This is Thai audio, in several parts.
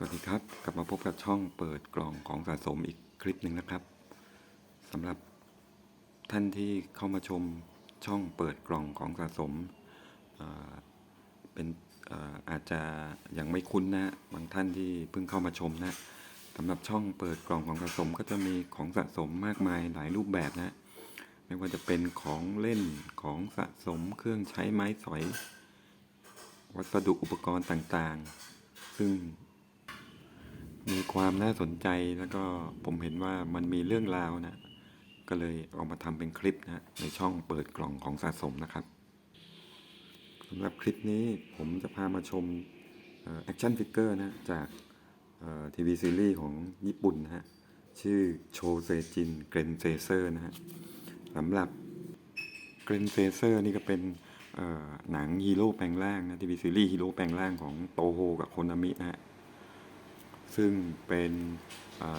สวัสดีครับ กลับมาพบกับช่องเปิดกล่องของสะสมอีกคลิปหนึ่งนะครับสำหรับท่านที่เข้ามาชมช่องเปิดกล่องของสะสมเเป็นอออาจจะยังไม่คุ้นนะบางท่านที่เพิ่งเข้ามาชมนะสำหรับช่องเปิดกล่องของสะสมก็จะมีของสะสมมากมายหลายรูปแบบนะไม่ว่าจะเป็นของเล่นของสะสมเครื่องใช้ไม้สอย วัสดุอุปกรณ์ต่างๆ ซึ่ง มีความน่าสนใจแล้วก็ผมเห็นว่ามันมีเรื่องราวนะ ก็เลยเอามาทำเป็นคลิปนะ ในช่องเปิดกล่องของสะสมนะครับสำหรับคลิปนี้ผมจะพามาชมแอคชั่นฟิกเกอร์นะ จากทีวีซีรีส์ของญี่ปุ่นนะฮะ ชื่อโชเซจินเกรนเซเซอร์นะฮะสำหรับเกรนเซเซอร์นี่ก็เป็นหนังฮีโร่แปลงร่างนะทีวีซีรีส์ฮีโร่แปลงร่างของโตโฮกับโคนามินะฮะ ซึ่งเป็น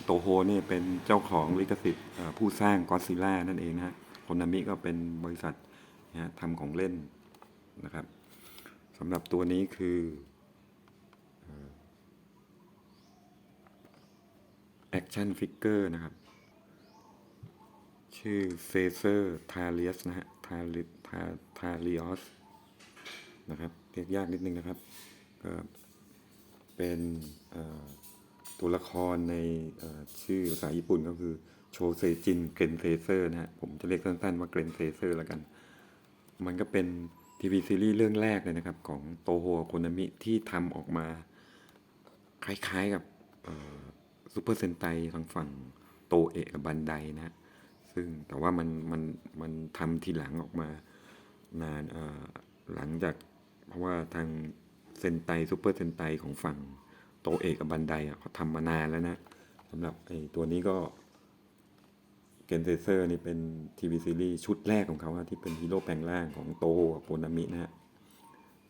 โตโฮเนี่ยเป็นเจ้าของลิขสิทธิ์ผู้สร้างก็ซิล่านั่นเองนะฮะโคนามิก็เป็นบริษัทนะฮะทำของเล่นนะครับสำหรับตัวนี้คือแอคชั่นฟิกเกอร์นะครับ ชื่อเซเซอร์ทาเลียสนะฮะทาลิทาทาลิออสนะครับเรียกยากนิดนึงนะครับก็เป็นเอ่อ ตัวละครในชื่อภาษาญี่ปุ่นก็คือโชเซจินเกรนเซเซอร์นะฮะผมจะเรียกสั้นๆว่าเกรนเซเซอร์แล้วกัน มันก็เป็นทีวีซีรีส์เรื่องแรกเลยนะครับ ของโตโฮโคนามิที่ทำออกมา คล้ายๆกับซูเปอร์เซนไตทางฝั่งโตเอะกับบันไดนะฮะซึ่งแต่ว่ามันมันมันทำทีหลังออกมานานหลังจากเพราะว่าทางเซนไตซูเปอร์เซนไตของฝั่ง โตเอกกับบันไดอะเขาทำมานานแล้วนะสำหรับไอ้ตัวนี้ก็เกนเซเซอร์นี่เป็นทีวีซีรีส์ชุดแรกของเขาที่เป็นฮีโร่แปลงร่างของโตกับโคนามินะฮะ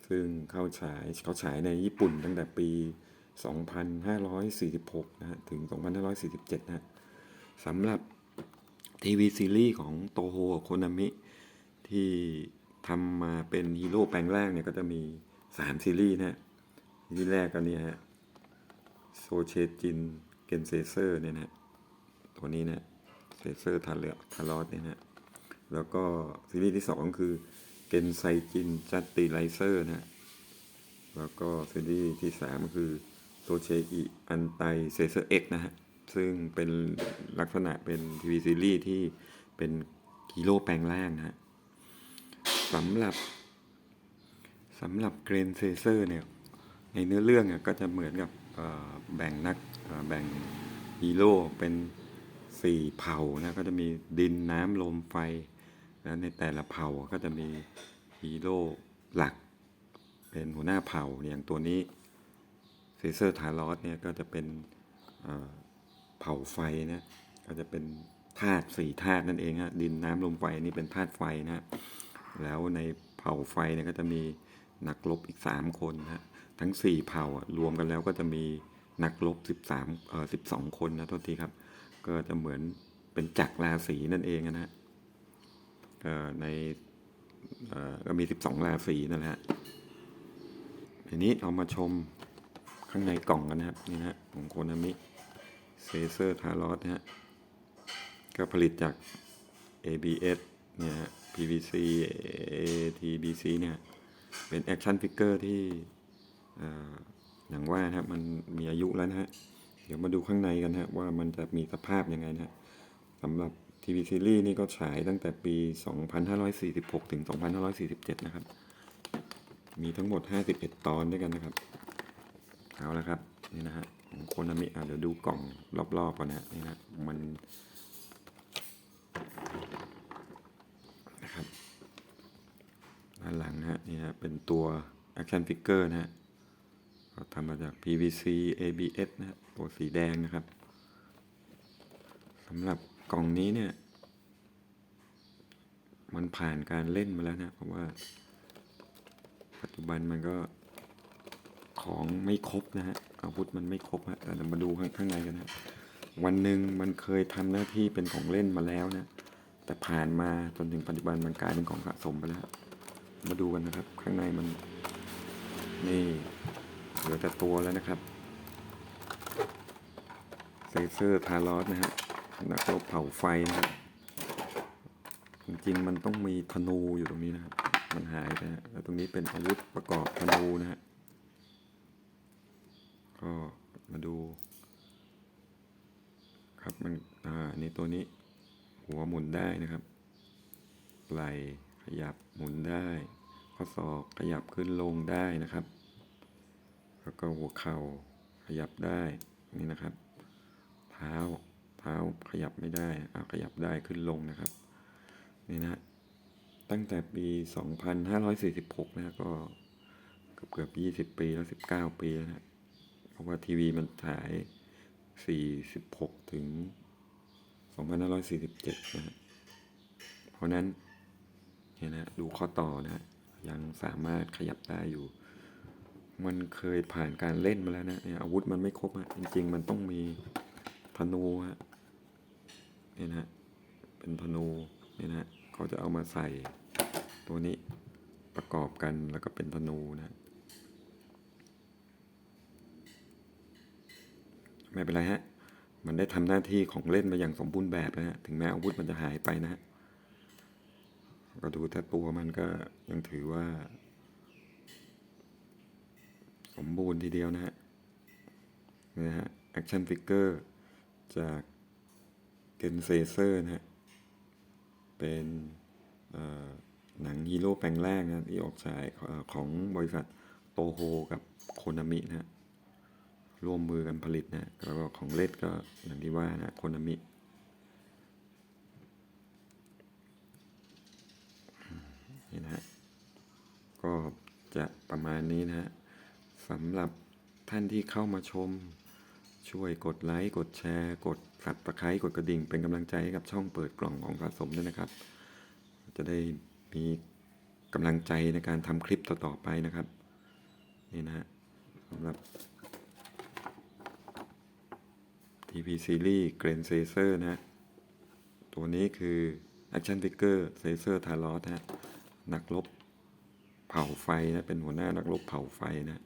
ซึ่งเข้าฉายเขาฉายในญี่ปุ่นตั้งแต่ปี 2546 นะฮะ ถึง 2547 นะฮะสำหรับทีวีซีรีส์ของโตโฮกับโคนามิที่ทำมาเป็นฮีโร่แปลงร่างเนี่ยก็จะมี 3 ซีรีส์นะฮะซีรีส์แรกก็เนี่ยฮะ โซเชจินเกนเซเซอร์เนี่ยนะตัวนี้นะเซเซอร์ทาเลทารอสเนี่ยนะแล้วก็ซีรีส์ที่2ก็คือเกนไซจินจัตติไลเซอร์นะฮะแล้วก็ซีรีส์ที่3ก็คือโซเชอิอันไตเซเซอร์เอ็กนะฮะซึ่งเป็นลักษณะเป็นทีวีซีรีส์ที่เป็นฮีโร่แปลงร่างนะฮะสำหรับสำหรับเกรนเซเซอร์เนี่ยในเนื้อเรื่องเนี่ยก็จะเหมือนกับ แบ่งนักแบ่งฮีโร่เป็นสี่เผ่านะก็จะมีดินน้ำลมไฟแล้วในแต่ละเผ่าก็จะมีฮีโร่หลัก เป็นหัวหน้าเผ่าอย่างตัวนี้เซเซอร์ทารอสเนี่ยก็จะเป็นเผ่าไฟนะก็จะเป็นธาตุสี่ธาตุนั่นเองฮะดินน้ำลมไฟนี่เป็นธาตุไฟนะแล้วในเผ่าไฟเนี่ยก็จะมีนักรบอีก3คนนะฮะ ทั้ง 4 เผ่ารวมกันแล้วก็จะมีนักรบ13เอ่อ12 คนนะโทษทีครับ ก็จะเหมือนเป็นจักรราศีนั่นเองนะฮะเอ่อในเอ่อก็มี 12 ราศีนั่นแหละฮะทีนี้เรามาชมข้างในกล่องกันนะครับนี่นะของโคนามิเซเซอร์ทารอสนะฮะก็ผลิตจาก ABS เนี่ย PVC ATBC เนี่ย เป็นแอคชั่นฟิกเกอร์ที่ อย่างว่านะครับมันมีอายุแล้วนะฮะเดี๋ยวมาดูข้างในกันฮะว่ามันจะมีสภาพยังไงนะฮะสำหรับทีวีซีรีส์นี่ก็ฉายตั้งแต่ปี 2546 ถึง 2547 นะครับ มีทั้งหมด 51 ตอนด้วยกันนะครับ เอาละครับ นี่นะฮะของโคนามิอะเดี๋ยวดูกล่องรอบๆก่อนนะฮะนี่นะ มันนะครับด้านหลังนะฮะนี่ฮะเป็นตัว action figure นะฮะ ก็ทำมาจาก PVC ABS นะฮะตัวสีแดงนะครับสำหรับกล่องนี้เนี่ย มันผ่านการเล่นมาแล้วนะ เพราะว่า ปัจจุบันมันก็ของไม่ครบนะฮะอาวุธมันไม่ครบฮะแต่เรามาดูข้างางในกันนะวันหนึ่งมันเคยทำหน้าที่เป็นของเล่นมาแล้วนะ แต่ผ่านมาจนถึงปัจจุบันมันกลายเป็นของสะสมไปแล้ว มาดูกันนะครับ ข้างในมันนี่ เหลือแต่ตัวแล้วนะครับ เซเซอร์ทารอสนะฮะนักรบเผาไฟนะครับจริงๆมันต้องมีธนูอยู่ตรงนี้นะครับ มันหายไปฮะแล้วตรงนี้เป็นอาวุธประกอบธนูนะฮะก็มาดู ครับมันอ่านี่ตัวนี้ หัวหมุนได้นะครับไหลขยับหมุนได้ ข้อศอกขยับขึ้นลงได้นะครับ แล้วก็หัวเข่าขยับได้นี่นะครับ เท้าเท้าขยับไม่ได้อาขยับได้ขึ้นลงนะครับนี่นะตั้งแต่ปี 2546 นะก็เกือบเกือบ20 ปีแล้ว 19 ปีแล้วนะเพราะว่าทีวีมันฉาย 46 ถึง 2547นะฮะเพราะนั้นเนี่ยนะดูข้อต่อนะฮะยังสามารถขยับได้อยู่ มันเคยผ่านการเล่นมาแล้วนะอาวุธมันไม่ครบอะจริง ๆ มันต้องมีธนูฮะเนี่ยนะเป็นธนูเนี่ยนะเขาจะเอามาใส่ตัวนี้ประกอบกันแล้วก็เป็นธนูนะไม่เป็นไรฮะ มันได้ทำหน้าที่ของเล่นมาอย่างสมบูรณ์แบบนะฮะ ถึงแม้อาวุธมันจะหายไปนะฮะ ก็ดูแต่ตัวมันก็ยังถือว่า มบูรณ์ทีเดียวนะฮะนะฮะแอคชั่นฟิกเกอร์จากเกนเซเซอร์นะฮะ เป็นหนังฮีโร่แปลงแรกนะที่ออกฉายของบริษัทโตโฮกับโคนามินะฮะ ร่วมมือกันผลิตนะแล้วก็ของเล่นก็อย่างที่ว่านะโคนามินี่นะฮะ ก็จะประมาณนี้นะฮะ สำหรับท่านที่เข้ามาชม ช่วยกดไลค์กดแชร์ กดสับตะไคร้กดกระดิ่ง เป็นกำลังใจให้กับช่องเปิดกล่องของสะสมด้วยนะครับ จะได้มีกำลังใจในการทำคลิปต่อๆไปนะครับ นี่นะฮะสำหรับ TP Series g r a n d c e r นะฮะ ตัวนี้คือ Action Figure c a s e r t a r o s นะฮะ นักรบเผาไฟนะ เป็นหัวหน้านักรบเผาไฟนะ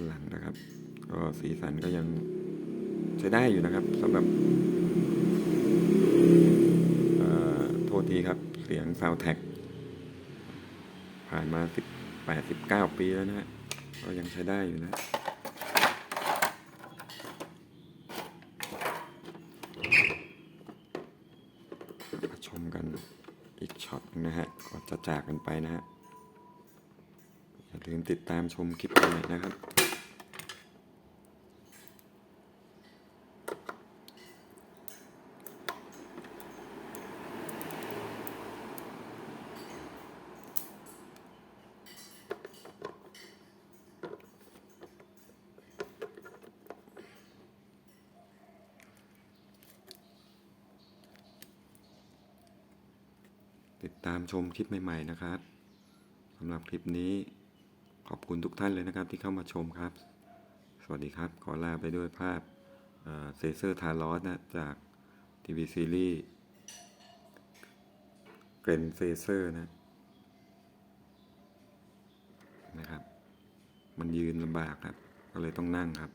านหลังนะครับ ก็สีสันก็ยังใช้ได้อยู่นะครับสำหรับโทษทีครับ เสียง Sound t a g ผ่านมา10 89ปีแล้วนะฮะก็ยังใช้ได้อยู่นะมาชมกันอีกช็อตหนึ่งนะฮะก่อนจะจากกันไปนะฮะอย่าลืมติดตามชมคลิปใหม่นะครับ ติดตามชมคลิปใหม่ ๆ นะครับสำหรับคลิปนี้ขอบคุณทุกท่านเลยนะครับที่เข้ามาชมครับ สวัสดีครับ ขอลาไปด้วยภาพเซเซอร์ทารอสนะจากทีวีซีรีส์เกรนเซเซอร์นะนะครับ มันยืนลำบากครับ ก็เลยต้องนั่งครับ